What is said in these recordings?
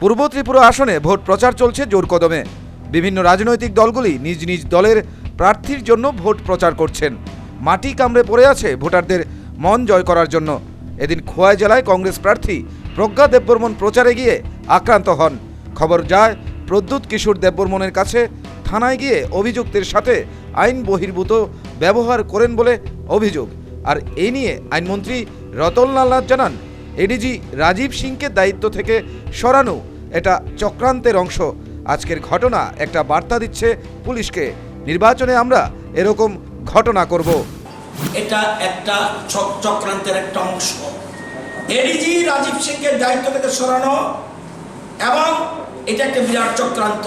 পূর্ব ত্রিপুরা আসনে ভোট প্রচার চলছে জোর কদমে। বিভিন্ন রাজনৈতিক দলগুলি নিজ নিজ দলের প্রার্থীর জন্য ভোট প্রচার করছেন। মাটি কামড়ে পড়ে আছে ভোটারদের মন জয় করার জন্য। এদিন খোয়াই জেলায় কংগ্রেস প্রার্থী প্রজ্ঞা দেববর্মন প্রচারে গিয়ে আক্রান্ত হন। খবর যায়, প্রদ্যুৎ কিশোর দেববর্মনের কাছে থানায় গিয়ে অভিযুক্তের সাথে আইন বহির্ভূত ব্যবহার করেন বলে অভিযোগ। আর এই নিয়ে আইনমন্ত্রী রতনলাল নাথ জানান, এডিজি রাজীব সিংকে দায়িত্ব থেকে সরানো এটা চক্রান্তের অংশ। আজকের ঘটনা একটা বার্তা দিচ্ছে পুলিশকে। নির্বাচনে আমরা এরকম ঘটনা করব। এটা একটা চক- চক্রান্তের একটা অংশ। এডিজি রাজীব সিংকে দায়িত্ব থেকে সরানো এবং এটা একটা বিরাট চক্রান্ত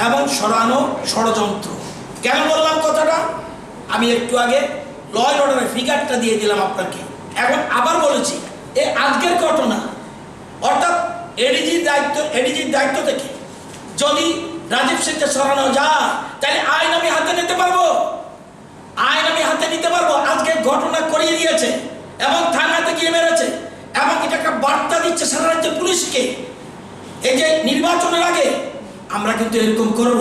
এবং সরানো ষড়যন্ত্র। কেন বললাম কথাটা? আমি একটু আগে লয় অর্ডারের ফিগারটা দিয়ে দিলাম আপনাকে। এখন আবার বলেছি, এ আজকের ঘটনা এডিজির দায়িত্ব এডিজির দায়িত্ব থেকে যদি রাজীব সিংকে সরানো যায়, তাহলে আইন আমি হাতে নিতে পারব। আইন আমি হাতে নিতে পারব। আজকে ঘটনা করিয়ে দিয়েছে এবং থানাতে গিয়ে মেরেছে এবং এটা একটা বার্তা দিচ্ছে সারা রাজ্যের পুলিশকে। এই যে নির্বাচনের আগে আমরা কিন্তু এরকম করব।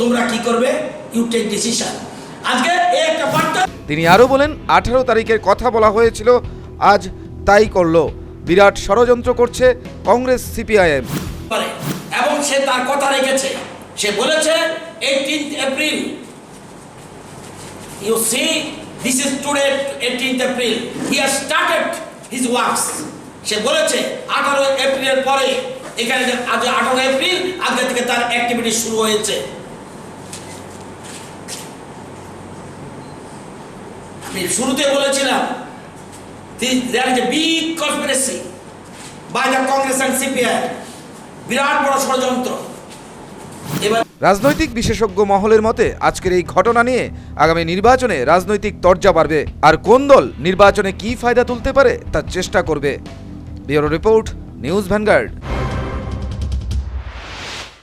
তোমরা কি করবে? ইউ টেক ডিসিশন আজকে এই একটা বার্তা তিনি আরও বলেন, আঠারো তারিখের কথা বলা হয়েছিল, আজ তাই করল। বিরাট ষড়যন্ত্র করছে কংগ্রেস সিপিআইএম। এবং সে তার কথা রেখেছে। সে বলেছে এইটিন্থ এপ্রিল ইউ সি সে বলেছে, আঠারো এপ্রিলের পরে, এখানে আজ আঠারো এপ্রিল আজকে থেকে তার অ্যাক্টিভিটি শুরু হয়েছে। শুরুতে বলেছিলাম দেয়ার is a big conspiracy by the Congress and CPI. বিরাট বড় রাজনৈতিক বিশেষজ্ঞ মহলের মতে, আজকের এই ঘটনা নিয়ে আগামী নির্বাচনে রাজনৈতিক তরজা বাড়বে। আর কোন দল নির্বাচনে কি ফায়দা তুলতে পারে তার চেষ্টা করবে। Bureau report, news Vanguard.